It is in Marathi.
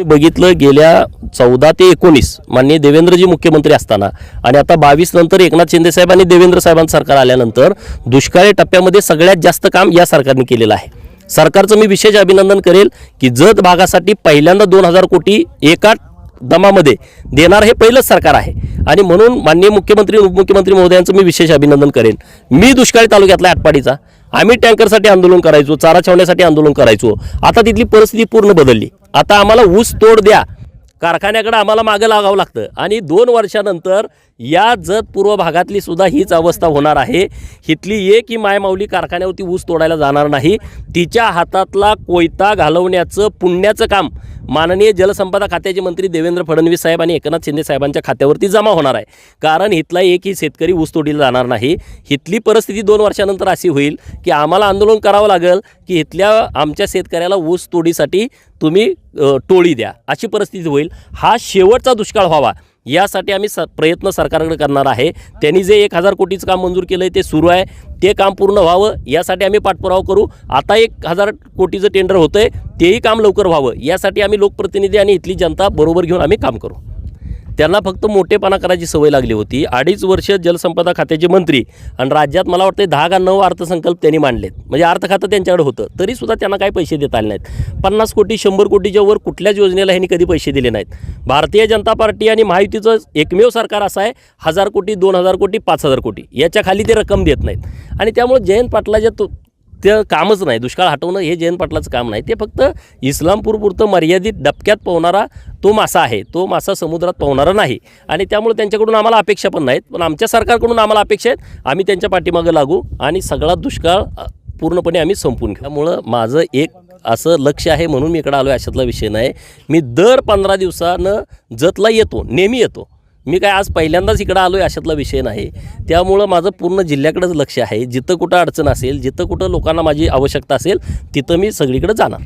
मी बघितलं गेल्या चौदा ते एकोणीस माननीय देवेंद्रजी मुख्यमंत्री असताना आणि आता बावीस नंतर एकनाथ शिंदे साहेब आणि देवेंद्र साहेबांचं सरकार आल्यानंतर दुष्काळी टप्प्यामध्ये सगळ्यात जास्त काम या सरकारने केलेलं आहे. सरकारचं मी विशेष अभिनंदन करेल की जत भागासाठी पहिल्यांदा दोन हजार कोटी एका दमामध्ये देणार हे पहिलंच सरकार आहे. आणि म्हणून माननीय मुख्यमंत्री उपमुख्यमंत्री महोदयांचं मी विशेष अभिनंदन करेन मी दुष्काळी तालुक्यातला आटपाडीचा. आम्ही टँकरसाठी आंदोलन करायचो चारा छावण्यासाठी आंदोलन करायचो. आता तिथली परिस्थिती पूर्ण बदलली. आता आम्हाला ऊस तोड द्या. कारखान्याकडे आम्हाला मागं लागावं लागतं. आणि दोन वर्षानंतर या जत पूर्व भागातली सुद्धा हीच अवस्था होणार आहे. इथली एक ही मायमाऊली कारखान्यावरती ऊस तोडायला जाणार नाही. तिच्या हातातला कोयता घालवण्याचं पुण्याचं काम माननीय जलसंपदा खात्याचे मंत्री देवेंद्र फडणवीस साहेब आणि एकनाथ शिंदे साहेबांच्या खात्यावरती जमा होणार आहे. कारण इथला एकही शेतकरी ऊस तोडीला जाणार नाही. इथली परिस्थिती दोन वर्षानंतर अशी होईल की आम्हाला आंदोलन करावं लागेल की इथल्या आमच्या शेतकऱ्याला ऊस तोडीसाठी तुम्ही टोळी द्या. अशी परिस्थिती होईल. हा शेवटचा दुष्काळ व्हावा. यासाठी आम्ही स प्रयत्न सरकारकडे करणार आहे. त्यांनी जे एक हजार कोटीचं काम मंजूर केलं आहे ते सुरू आहे. ते काम पूर्ण व्हावं यासाठी आम्ही पाठपुरावा करू. आता एक हजार कोटीचं टेंडर होतं आहे तेही काम लवकर व्हावं. यासाठी आम्ही लोकप्रतिनिधी आणि इथली जनता बरोबर घेऊन आम्ही काम करू. त्यांना फक्त मोठेपणा करायची सवय लागली होती. अडीच वर्ष जलसंपदा खात्याचे मंत्री आणि राज्यात मला वाटतं दहा का नऊ अर्थसंकल्प त्यांनी मांडलेत. म्हणजे अर्थ खातं त्यांच्याकडे होतं. तरीसुद्धा त्यांना काही पैसे देता आले नाहीत. पन्नास कोटी शंभर कोटीच्या वर कुठल्याच योजनेला ह्यांनी कधी पैसे दिले नाहीत. भारतीय जनता पार्टी आणि महायुतीचं एकमेव सरकार असं आहे हजार कोटी दोन हजार कोटी पाच हजार कोटी. याच्या खाली ते रक्कम देत नाहीत. आणि त्यामुळे जयंत पाटलाच्या तो ते कामच नाही. दुष्काळ हटवणं हे जयंत पाटलाचं काम नाही. ते फक्त इस्लामपूरपुरतं मर्यादित डबक्यात पोहणारा तो मासा आहे. तो मासा समुद्रात पोहणारा नाही. आणि त्यामुळे त्यांच्याकडून आम्हाला अपेक्षा पण नाहीत. पण आमच्या सरकारकडून आम्हाला अपेक्षा आहेत. आम्ही त्यांच्या पाठीमागं लागू आणि सगळा दुष्काळ पूर्णपणे आम्ही संपून घेऊ. त्यामुळं माझं एक असं लक्ष आहे म्हणून मी इकडं आलो आहे अशातला विषय नाही. मी दर पंधरा दिवसानं जतला येतो. नेहमी येतो. मी काय आज पहिल्यांदाच इकडं आलो आहे अशातला विषय नाही. त्यामुळं माझं पूर्ण जिल्ह्याकडेच लक्ष आहे. जिथं कुठं अडचण असेल जिथं कुठं लोकांना माझी आवश्यकता असेल तिथं मी सगळीकडे जाणार.